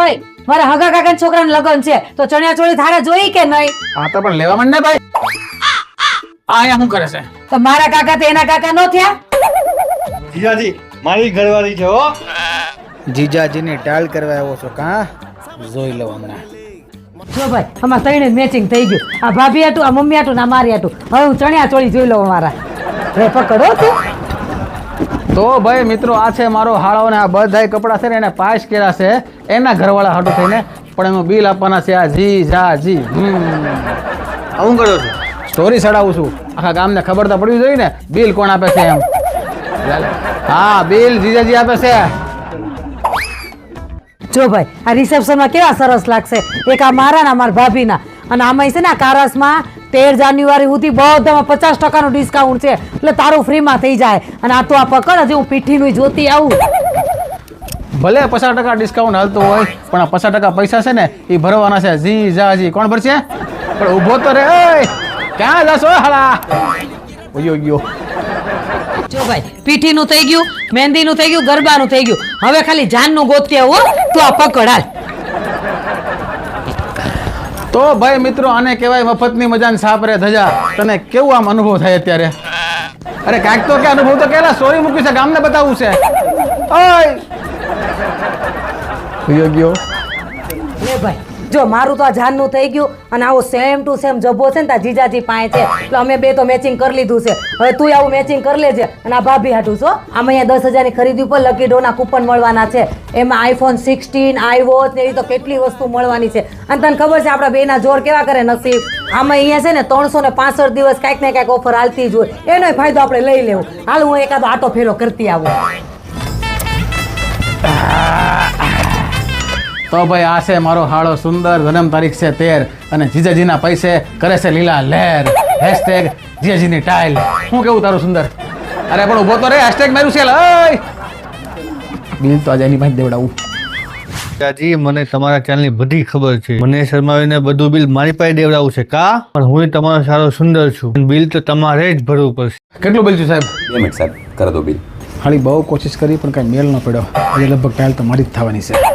ઓય મારા હગા કાકા છોકરાને લગન છે તો ચણિયા ચોળી થારે જોઈ કે નહીં? હા તો પણ લેવા માંડ ને ભાઈ. આ અહીંયા શું કરે છે? તો મારા કાકા તો એના કાકા નો થયા? જીજાજી મારી ઘરવાળી છે હો. જીજાજીની ટાળ કરવા આવ્યો છો કા? જોઈ લો હમણાં. જો ભાઈ અમાર ત્રણે મેચિંગ થઈ ગયું. આ ભાભી હતું આ મમ્મી હતું ના મારી હતું. હવે હું ચણિયા ચોળી જોઈ લઉં મારા રે પકડો તું. તો ભાઈ મિત્રો આ છે મારો હાળાઓને આ બધાય કપડાં છે ને એને પાસ કર્યા છે એના ઘરવાળા હાટું થઈને. પણ એનું બિલ આપવાના છે આ જી જા જી. હમ. હું કરો છો? સ્ટોરી ચડાવું છું. આખા ગામને ખબર તો પડવી જોઈએ ને. બિલ કોણ આપે છે એમ? હા બિલ જીજાજી આપે છે. જો ભાઈ આ રિસેપ્શનમાં કેવા સરસ લાગશે? એક આ મારા ને મારા ભાભીના. અને આમાં છે ને આ કારસમાં તેર જાન્યુઆરી સુધી બધામાં પચાસ ટકાનું ડિસ્કાઉન્ટ છે. એટલે તારું ફ્રીમાં થઈ જાય. અને આ તો આ પકડ હજી હું પીઠીનું જોતી આવું. ભલે પચાસ ટકા ડિસ્કાઉન્ટ હાલતું હોય પણ આ પચાસ ટકા પૈસા છે ને એ ભરવાના છે. જી જા જી. કોણ ભરશે? પણ ઊભો તો રે ક્યાં જશો હાલા? ઓયો ગયો જો ભાઈ પીઠીનું થઈ ગયું મહેંદીનું થઈ ગયું ગરબાનું થઈ ગયું. હવે ખાલી જાનનું આવું હો. તો આ પકડ હાલ. તો ભાઈ મિત્રો આને કહેવાય મફતની મજાની સાપ રે ધજા. તને કેવું આમ અનુભવ થાય અત્યારે? અરે કાંઈક તો કે અનુભવ તો કેલા સોરી મૂકી છે ગામને બતાવવું છે. ઓય! ગયો. ગયો ભાઈ જો મારું તો આ જાનનું થઈ ગયું અને આવો સેમ ટુ સેમ જબ્બો છે ને તા જીજાજી પાસે છે. એટલે અમે બે તો મેચિંગ કરી લીધું છે. હવે તું આવું મેચિંગ કરી લેજે અને આ ભાભી હાટું છો આમાં અહીંયા દસ હજારની ખરીદી ઉપર લકી ડોના કૂપન મળવાના છે. એમાં આઈફોન સિક્સટીન આઈવોચ એવી તો કેટલી વસ્તુ મળવાની છે. અને તને ખબર છે આપણા બેના જોર કેવા કરે નસીબ? આમાં અહીંયા છે ને ત્રણસો ને પાસઠ દિવસ કાંઈક ને કાંઈક ઓફર હાલતી જ હોય. એનો ફાયદો આપણે લઈ લેવું. હાલ હું એકાદો આટો ફેરો કરતી આવું. તો ભાઈ આ છે મારો હાળો સુંદર જન્મ તારીખ છે તેર અને જીજાજીના પૈસે કરે છે લીલા લહેર. હેશટેગ જીજાજીની ટાઇલ. શું કેવું તારું સુંદર? અરે પણ ઊભો તો રે હેશટેગ માર્યું છે લઈ! બિલ તો આજે એની પાસે દેવડાવું. જીજાજી મને તમારા ચેનલની બધી ખબર છે. મને શરમાવીને બધું બિલ મારી પાસે દેવડાવું છે. કા? પણ હું તમારો સારો સુંદર છું. બિલ તો તમારે જ ભરવું પડશે. કેટલું બિલ છું સાહેબ? બે મિનિટ સાહેબ કરો દો બિલ. ખાલી બહુ કોશિશ કરી પણ કાંઈ મેલ ન પડ્યો આજે લગભગ ટાઈલ તો મારી જ થવાની છે.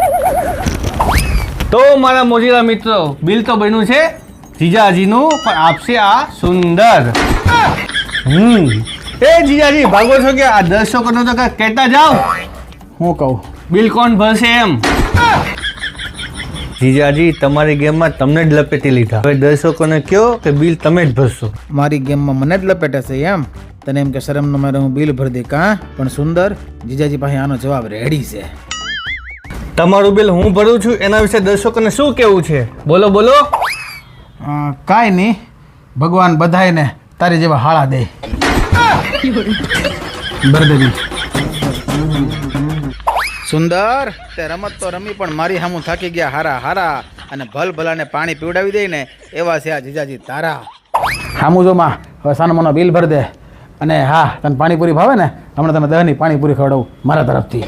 તો મારા મોજીલા મિત્રો બિલ તો બન્યું છે જીજાજીનું પણ આપશે આ સુંદર. હમ. એ જીજાજી ભાગો છો કે આ દર્શકોનો તો કાંઈક કહેતા જાઓ? હું કહું. બિલ કોણ ભરશે એમ? જીજાજી તમારી ગેમમાં તમને જ લપેટી લીધા. હવે દર્શકોને કહો કે બિલ તમે જ ભરશો. મારી ગેમમાં મને જ લપેટે છે એમ? તને એમ કે શરમનો મારે હું બિલ ભરી દઈ કાં? પણ સુંદર જીજાજી પાસે આનો જવાબ રેડી છે. તમારું બિલ હું ભરું છું એના વિશે દર્શકોને શું કેવું છે? બોલો બોલો. કાંઈ નહીં. ભગવાન બધાયને તારી જેવા હાળા દે. ભરી સુંદર તે રમત તો રમી પણ મારી સામું થાકી ગયા હારા હારા. અને ભલ ભલાને પાણી પીવડાવી દે ને એવા છે આ જીજાજી તારા. સામું જો માં હવે સાનમાનો બિલ ભર દે. અને હા તને પાણીપુરી ભાવે ને હમણાં તને દહની પાણીપુરી ખવડાવું મારા તરફથી.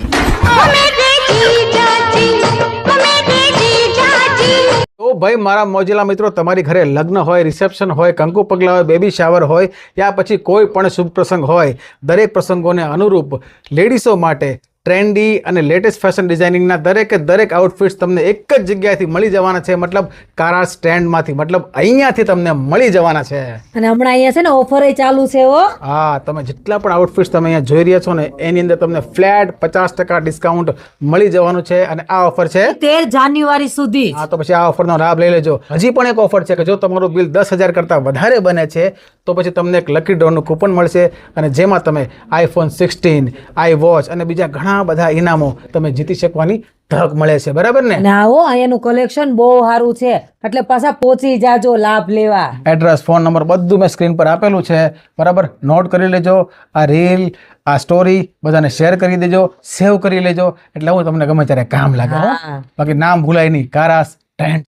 ભાઈ, મારા મોજેલા મિત્રો, તમારી ઘરે લગ્ન હોય રિસેપ્શન હોય, કંકુ પગલા હોય બેબી શાવર હોય, યા પછી કોઈ પણ શુભ પ્રસંગ હોય, દરેક પ્રસંગોને અનુરૂપ લેડીઝો માટે ટ્રેન્ડી અને લેટેસ્ટ ફેશન ડિઝાઇનિંગના દરેકે દરેક આઉટફિટ્સ તમને એક જ જગ્યાએથી મળી જવાના છે. મતલબ કારા સ્ટેન્ડમાંથી મતલબ અહીંયાથી તમને મળી જવાના છે. અને હમણાં અહીંયા છે ને ઓફર ચાલુ છે હો. હા તમે જેટલા પણ આઉટફિટ્સ તમે અહીંયા જોઈ રહ્યા છો ને એની અંદર તમને ફ્લેટ પચાસ ટકા ડિસ્કાઉન્ટ મળી જવાનું છે અને આ ઓફર છે તેર જાન્યુઆરી સુધી. હા તો પછી આ ઓફરનો લાભ લઈ લેજો. હજી પણ એક ઓફર છે કે જો તમારું બિલ દસ હજાર કરતાં વધારે બને છે તો પછી તમને એક લકી ડ્રોનું કૂપન મળશે અને જેમાં તમે આઈફોન સિક્સટીન આઈ વોચ અને બીજા ઘણા બધા ઇનામો તમે જીતી શકવાની તક મળે છે. બરાબર ને? ના હો અહીંયાનું કલેક્શન બહુ સારું છે. એટલે પાછા પહોંચી જાજો લાભ લેવા. એડ્રેસ ફોન નંબર બધું મેં સ્ક્રીન પર આપેલું છે. બરાબર? નોટ કરી લેજો આ રીલ આ સ્ટોરી બધાને શેર કરી દેજો સેવ કરી લેજો. એટલે હું તમને ગમે ત્યારે કામ લાગે બાકી નામ ભૂલાય નહીં. કારાસ ટેન્ટ